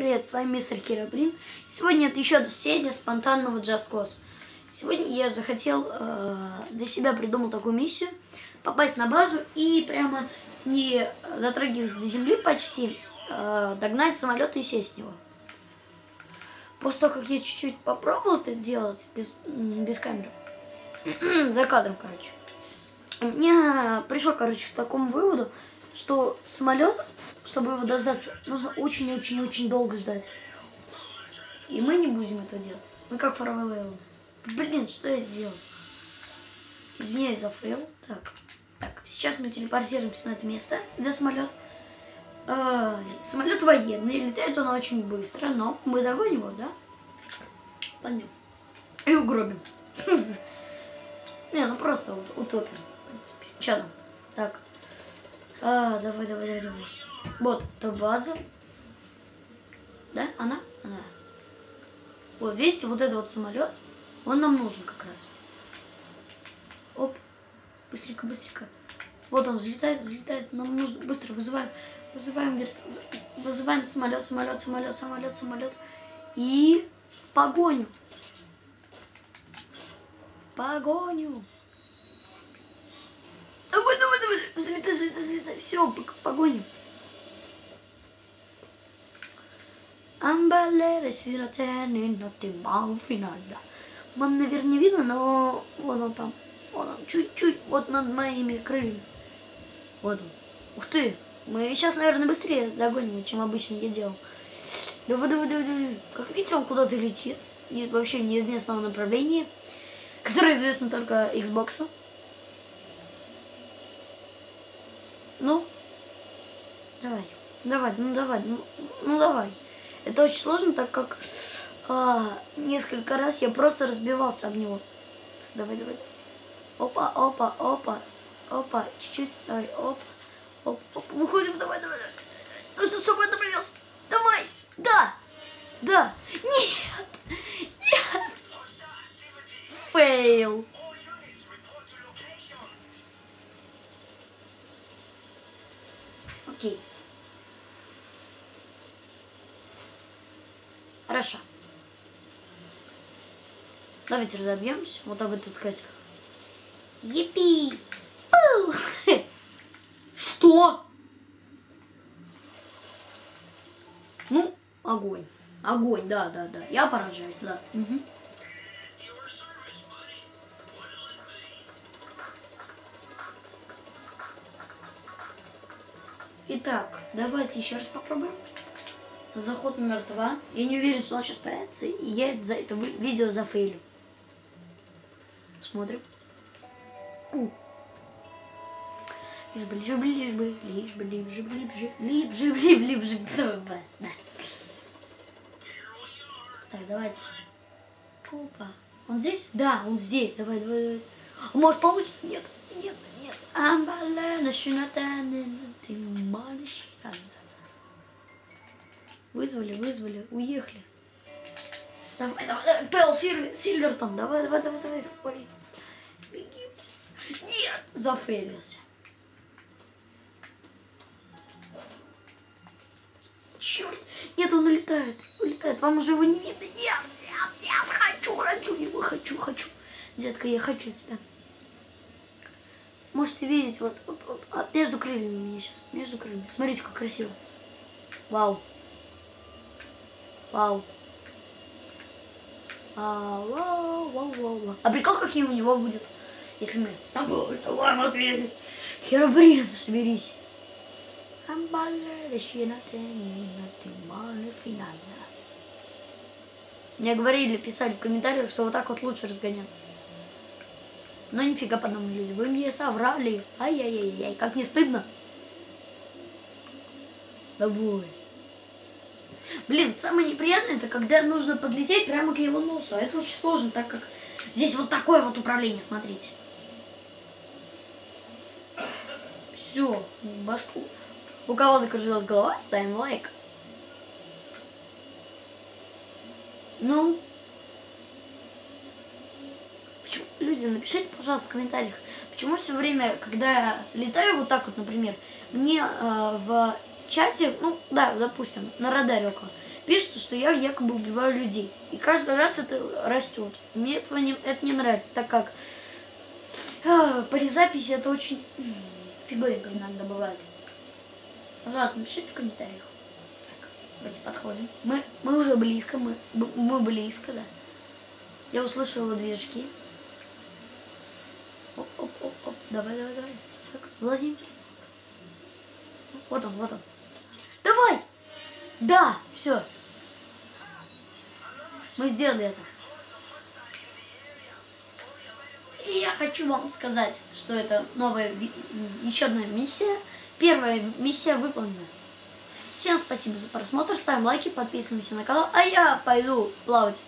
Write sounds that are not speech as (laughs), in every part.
привет, с вами мистер Херобрин. Сегодня это еще серия спонтанного Just Cause. Сегодня я захотел, э, для себя придумал такую миссию, попасть на базу и прямо не дотрагиваясь до земли почти, э, догнать самолет и сесть в него. После того, как я чуть-чуть попробовал это делать без, без камеры, (clears throat) за кадром, короче, меня пришел, короче, к такому выводу, что самолет, чтобы его дождаться, нужно очень-очень-очень долго ждать. И мы не будем это делать. Мы как Фарвелл. Блин, что я сделал? Извиняюсь за фейл. Так, так, сейчас мы телепортируемся на это место, где самолет. Э, самолет военный, летает он очень быстро, но мы догоним его, да? Пойдем. И угробим. (laughs) Не, ну просто утопим, в принципе. Че там? Так. Давай, давай, давай, давай. Вот, то база. Да? Она? Она. Вот, видите, вот этот вот самолет, он нам нужен как раз. Оп. Быстренько, быстренько. Вот он взлетает, взлетает. Нам нужно быстро вызываем. Вызываем, вызываем самолет, самолет, самолет, самолет, самолет. И погоню. Погоню. Взлетай, взлетай, взлетай. Все, погоним. Амбалере сиротены на финальда. Вам, наверное, не видно, но вон он там. Вон он, чуть-чуть, вот над моими крыльями. Вот он. Ух ты, мы сейчас, наверное, быстрее догоним, чем обычно я делал. Давай, давай, давай, давай. Как видите, он куда-то летит. И вообще неизвестного направления, (laughs) которое известно только Xbox. Ну, давай, давай, ну давай, ну, ну давай. Это очень сложно, так как а, несколько раз я просто разбивался об него. Давай, давай. Опа, опа, опа, опа, чуть-чуть, давай, оп, оп, оп, выходим, давай, давай, давай. Окей. Хорошо. Давайте разобьемся. Вот об этот катик. Епи! Что? Ну, огонь. Огонь, да, да, да. Я поражаюсь, да. Угу. Итак, давайте еще раз попробуем. Заход номер два. Я не уверен, что он сейчас появится, и я за это видео зафейлю. Смотрим. Лишь бы, лишь бы, лишь бы, лишь бы, лишь бы, лишь бы, лишь бы, лишь бы, лишь бы. Так, давайте. Опа. Он здесь? Да, он здесь. Давай, давай, давай. Может получится? Нет, Вызвали, вызвали, уехали. Давай, давай, давай, Пэл Сильвер, Сильвертон, давай, давай, давай, давай, в полицию. Беги. Нет, зафейлился. Черт, нет, он улетает, улетает, вам уже его не видно. Нет, нет, нет, хочу, хочу его, хочу, хочу. Детка, я хочу тебя. Можете видеть, вот, вот, вот а, между крыльями у меня сейчас, между крыльями. Смотрите, как красиво. Вау. Вау. А, вау, вау, вау, вау. А прикол, какие у него будет, если мы... Давай, давай, Матвей. Херобрин, соберись. Мне говорили, писали в комментариях, что вот так вот лучше разгоняться. Но нифига подумали, люди, вы мне соврали. Ай-яй-яй-яй, как не стыдно. Давай. Блин, самое неприятное, это когда нужно подлететь прямо к его носу. А это очень сложно, так как здесь вот такое вот управление, смотрите. Все, башку. У кого закружилась голова, ставим лайк. Ну, почему, люди, напишите, пожалуйста, в комментариях, почему все время, когда я летаю вот так вот, например, мне э, в чате, ну, да, допустим, на радаре около, пишется, что я якобы убиваю людей. И каждый раз это растет. Мне этого не, это не нравится, так как а, при записи это очень фиговенько иногда бывает. Пожалуйста, напишите в комментариях. Так, давайте подходим. Мы, мы уже близко, мы, мы близко, да. Я услышал его движки. Давай, давай, давай. Так, вылазим. Вот он, вот он. Давай! Да, все. Мы сделали это. И я хочу вам сказать, что это новая, еще одна миссия. Первая миссия выполнена. Всем спасибо за просмотр, ставим лайки, подписываемся на канал, а я пойду плавать.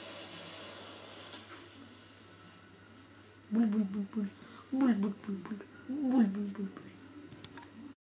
Буль-буль-буль-буль. Буль-буль-буль-буль. Буль-буль-буль-буль.